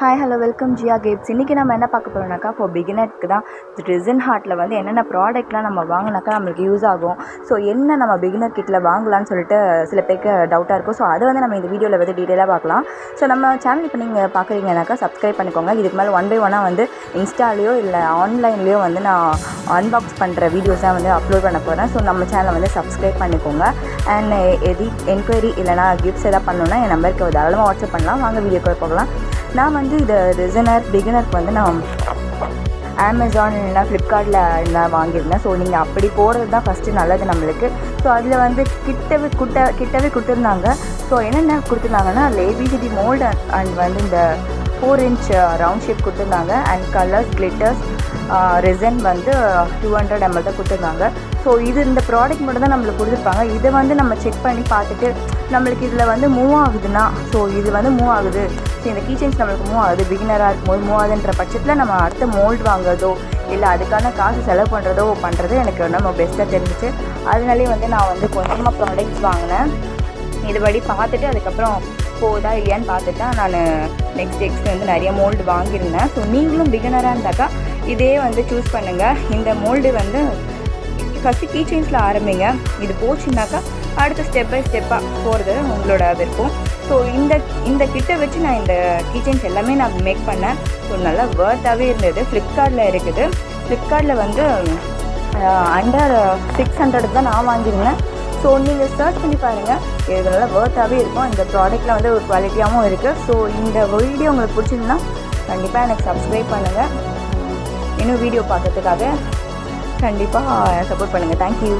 Hi hello welcome Jiya caps இன்றைக்கி நம்ம என்ன பார்க்க போகிறோம்னாக்கா இப்போ பிகினருக்கு தான் ட்ரிசன் ஹார்ட்டில் வந்து என்னென்ன ப்ராடக்ட்லாம் நம்ம வாங்கினாக்கா நம்மளுக்கு யூஸ் ஆகும். ஸோ என்ன நம்ம பிகினர் கிட்டில் வாங்கலாம்னு சொல்லிட்டு சில பேருக்கு டவுட்டாக இருக்கும். ஸோ அதை வந்து நம்ம இந்த வீடியோவில் வந்து டீட்டெயிலாக பார்க்கலாம். ஸோ நம்ம சேனல் இப்போ நீங்கள் பார்க்குறீங்கனாக்கா சப்ஸ்கிரைப் பண்ணிக்கோங்க. இதுக்கு மேலே ஒன் பை ஒன்னாக வந்து இன்ஸ்டாலேயோ இல்லை ஆன்லைன்லேயோ வந்து நான் அன்பாக்ஸ் பண்ணுற வீடியோஸாக வந்து அப்லோட் பண்ண போகிறேன் ஸோ நம்ம சேனலை வந்து சப்ஸ்கிரைப் பண்ணிக்கோங்க. அண்ட் எதி என்கொயரி இல்லைனா கிஃப்ட்ஸ் எதாவது பண்ணணுன்னா என் நம்பருக்கு தாராளமாக வாட்ஸ்அப் பண்ணலாம். வாங்க வீடியோக்கு போகலாம். நான் வந்து இதை ரிசனர் பிகினருக்கு வந்து நான் அமேசான் இல்லைனா ஃப்ளிப்கார்ட்டில் நான் வாங்கியிருந்தேன். ஸோ நீங்கள் அப்படி போகிறது தான் ஃபஸ்ட்டு நல்லது நம்மளுக்கு. ஸோ அதில் வந்து கிட்டவே குட்ட கிட்டவே கொடுத்துருந்தாங்க. ஸோ என்னென்ன கொடுத்துருந்தாங்கன்னா அதில் ஏபிசிடி மோல்டு அண்ட் வந்து இந்த ஃபோர் இன்ச் ரவுண்ட் ஷேப் கொடுத்துருந்தாங்க. அண்ட் கலர்ஸ் கிளிட்டர்ஸ் ரெசன் வந்து டூ ஹண்ட்ரட் எம்எல் தான் கொடுத்துருந்தாங்க. ஸோ இது இந்த ப்ராடக்ட் மட்டும் தான் நம்மளுக்கு கொடுத்துருப்பாங்க. இதை வந்து நம்ம செக் பண்ணி பார்த்துட்டு நம்மளுக்கு இதில் வந்து மூவ் ஆகுதுன்னா ஸோ இது வந்து மூவ் ஆகுது. ஸோ இந்த கீச்சன்ஸ் நம்மளுக்கு மூவ் ஆகுது பிகினராக இருக்கும்போது மூவ் ஆகுதுன்ற பட்சத்தில் நம்ம அடுத்த மோல்டு வாங்குறதோ இல்லை அதுக்கான காசு செலவு பண்ணுறதோ பண்ணுறது எனக்கு நம்ம பெஸ்ட்டாக தெரிஞ்சிச்சு. அதனாலே வந்து நான் வந்து கொஞ்சமாக ப்ராடக்ட்ஸ் வாங்கினேன். இதுபடி பார்த்துட்டு அதுக்கப்புறம் போதா இல்லையான்னு பார்த்துட்டா தான் நான் நெக்ஸ்ட் நெக்ஸ்ட் வந்து நிறைய மோல்டு வாங்கியிருந்தேன். ஸோ நீங்களும் பிகினராக இருந்தாக்கா இதே வந்து சூஸ் பண்ணுங்கள் இந்த மோல்டு வந்து ஃபஸ்ட்டு கீ செயின்ஸில் ஆரம்பிங்க. இது போச்சுன்னாக்கா அடுத்த ஸ்டெப் பை ஸ்டெப்பாக போகிறது உங்களோட விருப்பம் ஸோ இந்த இந்த கிட்டை வச்சு நான் இந்த கீ எல்லாமே நான் மேக் பண்ணேன். ஸோ நல்லா வேர்த்தாகவே இருந்தது. ஃப்ளிப்கார்ட்டில் இருக்குது. ஃப்ளிப்கார்ட்டில் வந்து அண்டர் சிக்ஸ் ஹண்ட்ரட் தான் நான் வாங்கியிருந்தேன். ஸோ நீங்கள் சர்ச் பண்ணி பாருங்கள் இது நல்லா வேர்த்தாகவே இருக்கும். இந்த ப்ராடக்ட்டில் வந்து ஒரு குவாலிட்டியாகவும் இருக்குது ஸோ இந்த வீடியோ உங்களுக்கு பிடிச்சிருந்தா கண்டிப்பாக எனக்கு சப்ஸ்கிரைப் பண்ணுங்கள் இன்னும் வீடியோ பார்க்கறதுக்காக கண்டிப்பாக சப்போர்ட் பண்ணுங்கள் தேங்க்யூ